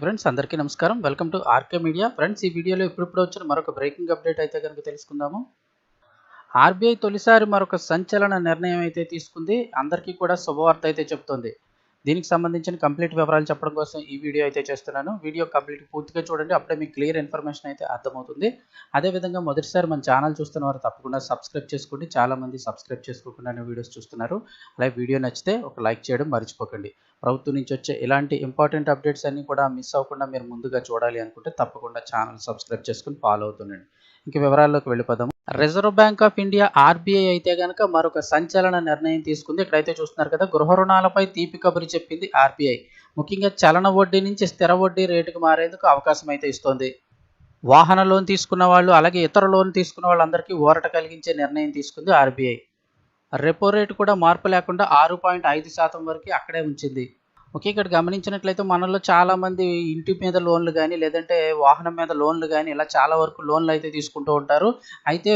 Friends అందరికీ నమస్కారం. Welcome to RK media. Friends ఈ వీడియోలో ఇప్పుడిప్పుడు వచ్చిన మరొక బ్రేకింగ్ అప్డేట్ అయితే కనుక తెలుసుకుందాము. ఆర్బీఐ తొలిసారి మరొక సంచలన నిర్ణయం అయితే తీసుకుంది. అందరికీ కూడా శుభవార్త అయితే చెప్తుంది. దీనికి సంబంధించిన కంప్లీట్ వివరాలు చెప్పడం కోసం ఈ వీడియో అయితే చేస్తున్నాను. వీడియో కంప్లీట్ పూర్తిగా చూడండి. అప్పుడే మీకు క్లియర్ ఇన్ఫర్మేషన్ అయితే అర్థమవుతుంది. అదేవిధంగా మొదటిసారి మన ఛానల్ చూస్తున్న వారు తప్పకుండా సబ్స్క్రైబ్ చేసుకోండి. చాలామంది సబ్స్క్రైబ్ చేసుకోకుండానే వీడియోస్ చూస్తున్నారు. అలాగే వీడియో నచ్చితే ఒక లైక్ చేయడం మర్చిపోకండి. ప్రభుత్వం నుంచి వచ్చే ఇలాంటి ఇంపార్టెంట్ అప్డేట్స్ అన్నీ కూడా మిస్ అవ్వకుండా మీరు ముందుగా చూడాలి అనుకుంటే తప్పకుండా ఛానల్ సబ్స్క్రైబ్ చేసుకుని ఫాలో అవుతుండండి. ఇంక వివరాల్లోకి వెళ్ళిపోదాము reserve bank of India RBI అయితే కనుక మరొక సంచలన నిర్ణయం తీసుకుంది. ఇక్కడైతే చూస్తున్నారు కదా గృహ రుణాలపై తీపి కబురు చెప్పింది ఆర్బీఐ ముఖ్యంగా చలన వడ్డీ నుంచి స్థిర వడ్డీ రేటుకు మారేందుకు అవకాశం అయితే ఇస్తోంది. వాహన లోన్ తీసుకున్న వాళ్ళు అలాగే ఇతర లోన్ తీసుకున్న వాళ్ళందరికీ ఊరట కలిగించే నిర్ణయం తీసుకుంది ఆర్బీఐ రెపో రేటు కూడా మార్పు లేకుండా ఆరు పాయింట్ ఐదు శాతం వరకు అక్కడే ఉంచింది. ఓకే ఇక్కడ గమనించినట్లయితే మనలో చాలా మంది ఇంటి మీద లోన్లు కానీ లేదంటే వాహనం మీద లోన్లు కానీ ఇలా చాలా వరకు లోన్లు అయితే తీసుకుంటూ ఉంటారు. అయితే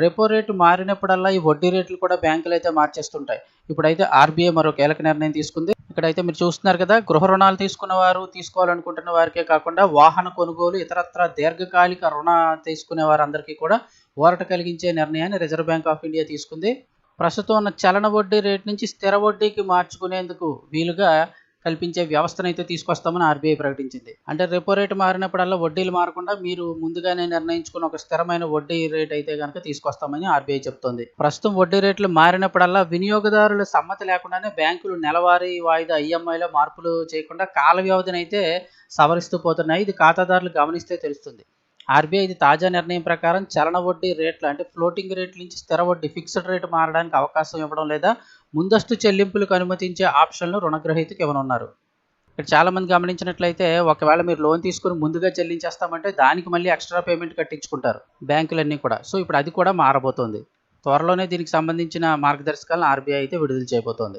రెపో రేటు మారినప్పుడల్లా ఈ వడ్డీ రేట్లు కూడా బ్యాంకులు అయితే మార్చేస్తుంటాయి. ఇప్పుడైతే ఆర్బీఐ మరో కీలక నిర్ణయం తీసుకుంది. ఇక్కడైతే మీరు చూస్తున్నారు కదా గృహ రుణాలు తీసుకున్న వారు తీసుకోవాలనుకుంటున్న వారికే కాకుండా వాహన కొనుగోలు ఇతరత్ర దీర్ఘకాలిక రుణ తీసుకునే వారందరికీ కూడా ఊరట కలిగించే నిర్ణయాన్ని రిజర్వ్ బ్యాంక్ ఆఫ్ ఇండియా తీసుకుంది. ప్రస్తుతం ఉన్న చలన వడ్డీ రేటు నుంచి స్థిర వడ్డీకి మార్చుకునేందుకు వీలుగా కల్పించే వ్యవస్థను అయితే తీసుకొస్తామని ఆర్బీఐ ప్రకటించింది. అంటే రెపో రేటు మారినప్పుడల్లా వడ్డీలు మారకుండా మీరు ముందుగానే నిర్ణయించుకున్న ఒక స్థిరమైన వడ్డీ రేట్ అయితే కనుక తీసుకొస్తామని ఆర్బీఐ చెప్తోంది. ప్రస్తుతం వడ్డీ రేట్లు మారినప్పుడల్లా వినియోగదారుల సమ్మతి లేకుండానే బ్యాంకులు నెలవారీ వాయిదా ఈఎంఐలో మార్పులు చేయకుండా కాల వ్యవధిని అయితే సవరిస్తూ పోతున్నాయి. ఇది ఖాతాదారులు గమనిస్తే తెలుస్తుంది. ఆర్బీఐ ఇది తాజా నిర్ణయం ప్రకారం చలన వడ్డీ రేట్లు అంటే ఫ్లోటింగ్ రేట్ల నుంచి స్థిర వడ్డీ ఫిక్స్డ్ రేటు మారడానికి అవకాశం ఇవ్వడం లేదా ముందస్తు చెల్లింపులకు అనుమతించే ఆప్షన్లు రుణగ్రహీతకు ఇవ్వనున్నారు. ఇక్కడ చాలామంది గమనించినట్లయితే ఒకవేళ మీరు లోన్ తీసుకుని ముందుగా చెల్లించేస్తామంటే దానికి మళ్ళీ ఎక్స్ట్రా పేమెంట్ కట్టించుకుంటారు బ్యాంకులన్నీ కూడా. సో ఇప్పుడు అది కూడా మారబోతోంది. త్వరలోనే దీనికి సంబంధించిన మార్గదర్శకాలను ఆర్బీఐ అయితే విడుదల చేయబోతోంది.